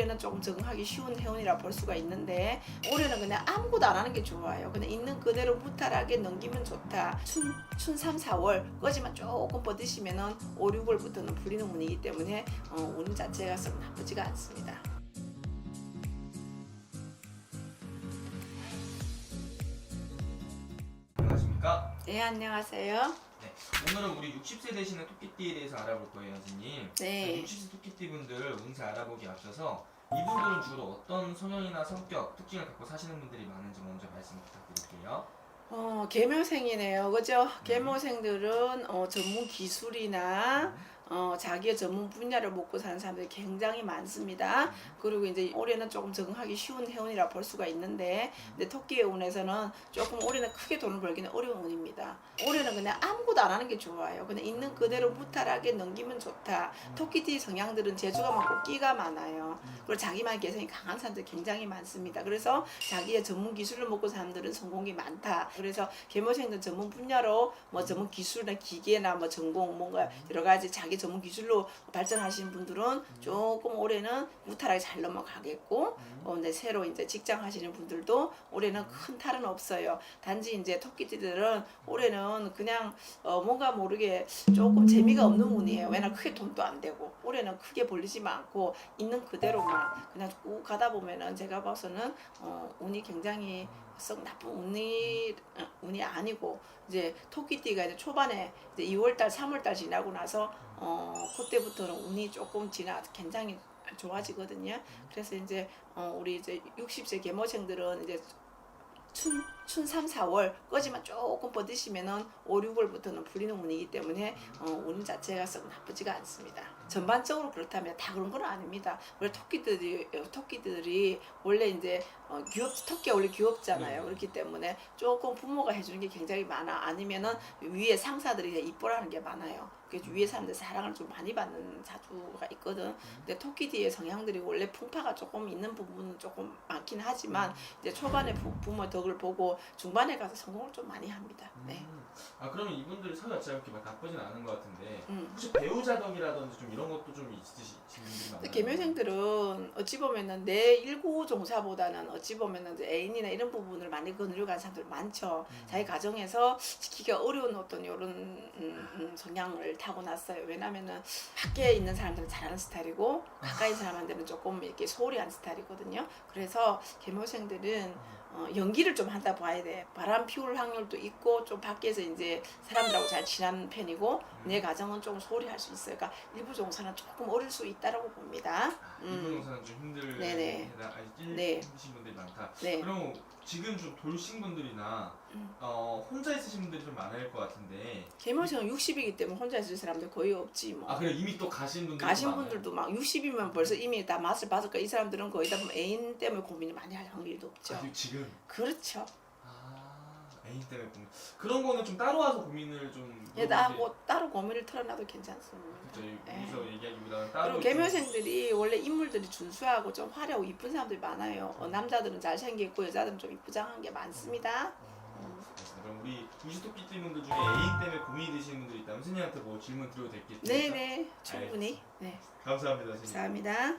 올해는 조금 적응하기 쉬운 해운이라 볼 수가 있는데 올해는 그냥 아무것도 안 하는 게 좋아요. 그냥 있는 그대로 무탈하게 넘기면 좋다. 춘, 춘 3, 4월 거지만 조금 버티시면은 5, 6월부터는 불리는 운이기 때문에 어, 운 자체가 썩 나쁘지가 않습니다. 안녕하십니까? 네, 안녕하세요. 네, 오늘은 우리 60세 되시는 토끼띠에 대해서 알아볼 거예요, 선생님. 네. 60세 토끼띠 분들 운세 알아보기 앞서서 이분들은 주로 어떤 성향이나 성격, 특징을 갖고 사시는 분들이 많은지 먼저 말씀 부탁드릴게요. 어, 계묘생이네요. 그죠? 계묘생들은 어, 전문 기술이나 어, 자기의 전문 분야를 먹고 사는 사람들이 굉장히 많습니다. 그리고 이제 올해는 조금 적응하기 쉬운 해운이라 볼 수가 있는데, 근데 토끼의 운에서는 조금 올해는 크게 돈을 벌기는 어려운 운입니다. 올해는 그냥 아무것도 안 하는 게 좋아요. 그냥 있는 그대로 무탈하게 넘기면 좋다. 토끼띠 성향들은 재주가 많고 끼가 많아요. 그리고 자기만의 개성이 강한 사람들 굉장히 많습니다. 그래서 자기의 전문 기술을 먹고 사람들은 성공이 많다. 그래서 계모생들 전문 분야로 뭐 전문 기술이나 기계나 뭐 전공 뭔가 여러 가지 자기 전문 기술로 발전하시는 분들은 조금 올해는 무탈하게 잘 넘어가겠고 어, 근데 새로 이제 직장 하시는 분들도 올해는 큰 탈은 없어요. 단지 이제 토끼띠들은 올해는 그냥 어, 뭔가 모르게 조금 재미가 없는 운이에요. 왜냐면 크게 돈도 안 되고 올해는 크게 벌리지 않고 있는 그대로만 그냥 쭉 가다 보면은 제가 봐서는 어, 운이 굉장히 썩 나쁜 운이 어, 운이 아니고 이제 토끼띠가 이제 초반에 이제 2월달, 3월달 지나고 나서 어 그때부터는 운이 조금 지나 굉장히 좋아지거든요. 그래서 이제 어 우리 이제 60세 계모생들은 이제 춘, 춘 3, 4월 거지만 조금 버티시면은 5, 6월부터는 불리는 운이기 때문에 어, 운 자체가 썩 나쁘지가 않습니다. 전반적으로 그렇다면 다 그런 건 아닙니다. 원래 토끼들이 어, 토끼들이 원래 이제 어, 귀엽 토끼가 원래 귀엽잖아요. 네. 그렇기 때문에 조금 부모가 해주는 게 굉장히 많아. 아니면은 위에 상사들이 이뻐라는 게 많아요. 그래서 위에 사람들 사랑을 좀 많이 받는 자주가 있거든. 근데 토끼띠의 성향들이 원래 풍파가 조금 있는 부분은 조금 많긴 하지만 이제 초반에 부, 부모 덕을 보고 중반에 가서 성공을 좀 많이 합니다. 네. 음. 아 그러면 이분들 사회 자체가 그렇게 막 나쁘진 않은 것 같은데 음. 혹시 배우자 덕이라든지 좀 이런 것도 좀 있으신 분들이 많나요? 계묘생들은 어찌 보면은 내 일구 종사보다는 어찌 보면은 이제 애인이나 이런 부분을 많이 거느려 간 사람들 많죠. 음. 자기 가정에서 지키기가 어려운 어떤 이런 음, 음, 성향을 타고났어요. 왜냐면은 밖에 있는 사람들은 잘하는 스타일이고 가까이 사람한테는 조금 이렇게 소홀히 하는 스타일이거든요. 그래서 계묘생들은 어, 연기를 좀 한다 봐야 돼. 바람 피울 확률도 있고 좀 밖에서 이제 사람들하고 잘 지내는 편이고 내 가정은 좀 소홀히 할 수 있어요. 그러니까 일부 종사는 조금 어릴 수 있다라고 봅니다. 이분 음. 용사는 좀 힘들 네네. 아니 네. 힘드신 분들이 많다. 네. 그럼 지금 좀 돌싱 분들이나 음. 어, 혼자 있으신 분들이 좀 많을 것 같은데 개묘생은 60이기 때문에 혼자 있을 사람들 거의 없지 뭐. 아 그래 이미 또 가신 분들 가신 분들도 막 60이면 벌써 이미 다 맛을 봤을까 이 사람들은 거의 다 보면 애인 때문에 고민이 많이 할 확률도 없죠. 아, 지금 그렇죠. 아 애인 때문에 고민 그런 거는 좀 따로 와서 고민을 좀얘 나하고 따로 고민을 털어놔도 괜찮습니다. 그렇죠 네. 여기서 얘기하기보다는 따로 그리고 개묘생들이 원래 인물들이 준수하고 좀 화려하고 이쁜 사람들이 많아요. 어, 남자들은 잘생겼고 여자들은 좀 이쁘장한 게 많습니다. 어, 알겠습니다. 그럼 우리 유시토끼 분들 중에 애인 때문에 고민이 되시는 분들이 있다면 선생님한테 뭐 질문 드려도 될겠죠? 네네 충분히 네 감사합니다 선생님 감사합니다.